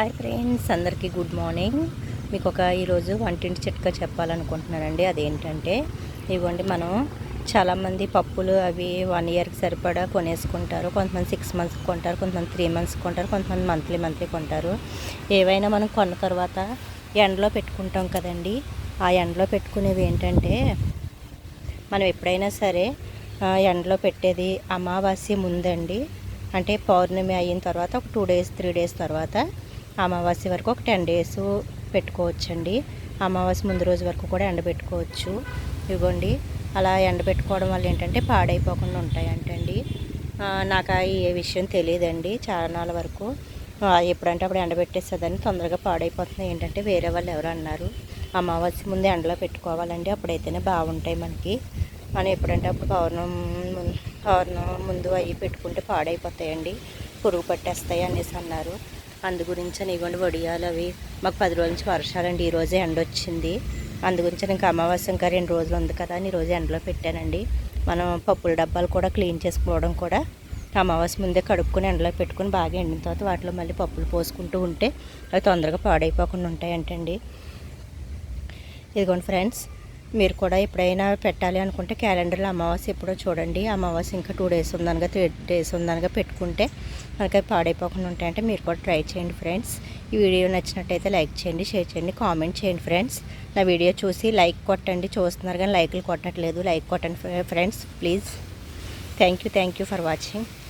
Hi friends అందరికీ good morning మీకు ఒక ఈరోజు వంటింటి చిట్కా చెప్పాలనుకుంటున్నానండి. అదేంటంటే ఇవ్వండి మనం చాలామంది పప్పులు అవి వన్ ఇయర్కి సరిపడా కొనేసుకుంటారు. కొంతమంది సిక్స్ మంత్స్కి కొంటారు కొంతమంది త్రీ మంత్స్కి కొంటారు కొంతమంది మంత్లీ మంత్లీ కొంటారు. ఏవైనా మనం కొన్న తర్వాత ఎండలో పెట్టుకుంటాం కదండి. ఆ ఎండలో పెట్టుకునేవి ఏంటంటే మనం ఎప్పుడైనా సరే ఎండలో పెట్టేది అమావాస్య ముందండి. అంటే పౌర్ణమి అయిన తర్వాత ఒక టూ డేస్ త్రీ డేస్ తర్వాత అమావాస్య వరకు ఒక టెన్ డేస్ పెట్టుకోవచ్చండి. అమావాస్య ముందు రోజు వరకు కూడా ఎండబెట్టుకోవచ్చు. ఇవ్వండి. అలా ఎండబెట్టుకోవడం వల్ల ఏంటంటే పాడైపోకుండా ఉంటాయంటండి. నాకు ఏ విషయం తెలియదండి చాలా వరకు. ఎప్పుడంటే అప్పుడు ఎండబెట్టేస్తుందని తొందరగా పాడైపోతుంది. ఏంటంటే వేరే వాళ్ళు ఎవరు అన్నారు అమావాస్య ముందు ఎండలో పెట్టుకోవాలండి అప్పుడైతేనే బాగుంటాయి మనకి. మనం ఎప్పుడంటే అప్పుడు పౌర్ణం పౌర్ణం ముందు అవి పెట్టుకుంటే పాడైపోతాయండి. పురుగు పట్టేస్తాయి అనేసి అన్నారు. అందు గురించి ఇవ్వండి వడియాలు అవి. మాకు పది రోజుల నుంచి వర్షాలండి. ఈరోజే ఎండ వచ్చింది. అందు గురించి ఇంకా అమావాస్య ఇంకా రెండు రోజులు ఉంది కదా అని ఈ రోజు ఎండలో పెట్టానండి. మనం పప్పుల డబ్బాలు కూడా క్లీన్ చేసుకోవడం కూడా అమావాస్య ముందే కడుక్కుని ఎండలో పెట్టుకుని బాగా ఎండిన తర్వాత వాటిలో మళ్ళీ పప్పులు పోసుకుంటూ ఉంటే అవి తొందరగా పాడైపోకుండా ఉంటాయంటండి. ఇదిగోండి ఫ్రెండ్స్ మీరు కూడా ఎప్పుడైనా పెట్టాలి అనుకుంటే క్యాలెండర్లో అమావాస్య ఎప్పుడో చూడండి. అమావాస్య ఇంకా టూ డేస్ ఉందనగా త్రీ డేస్ ఉందనగా పెట్టుకుంటే మనకి అవి పాడైపోకుండా ఉంటాయంటే మీరు కూడా ట్రై చేయండి ఫ్రెండ్స్. ఈ వీడియో నచ్చినట్టయితే లైక్ చేయండి షేర్ చేయండి కామెంట్ చేయండి ఫ్రెండ్స్. నా వీడియో చూసి లైక్ కొట్టండి. చూస్తున్నారు కానీ లైక్లు కొట్టట్లేదు. లైక్ కొట్టండి friends please. Thank you thank you for watching.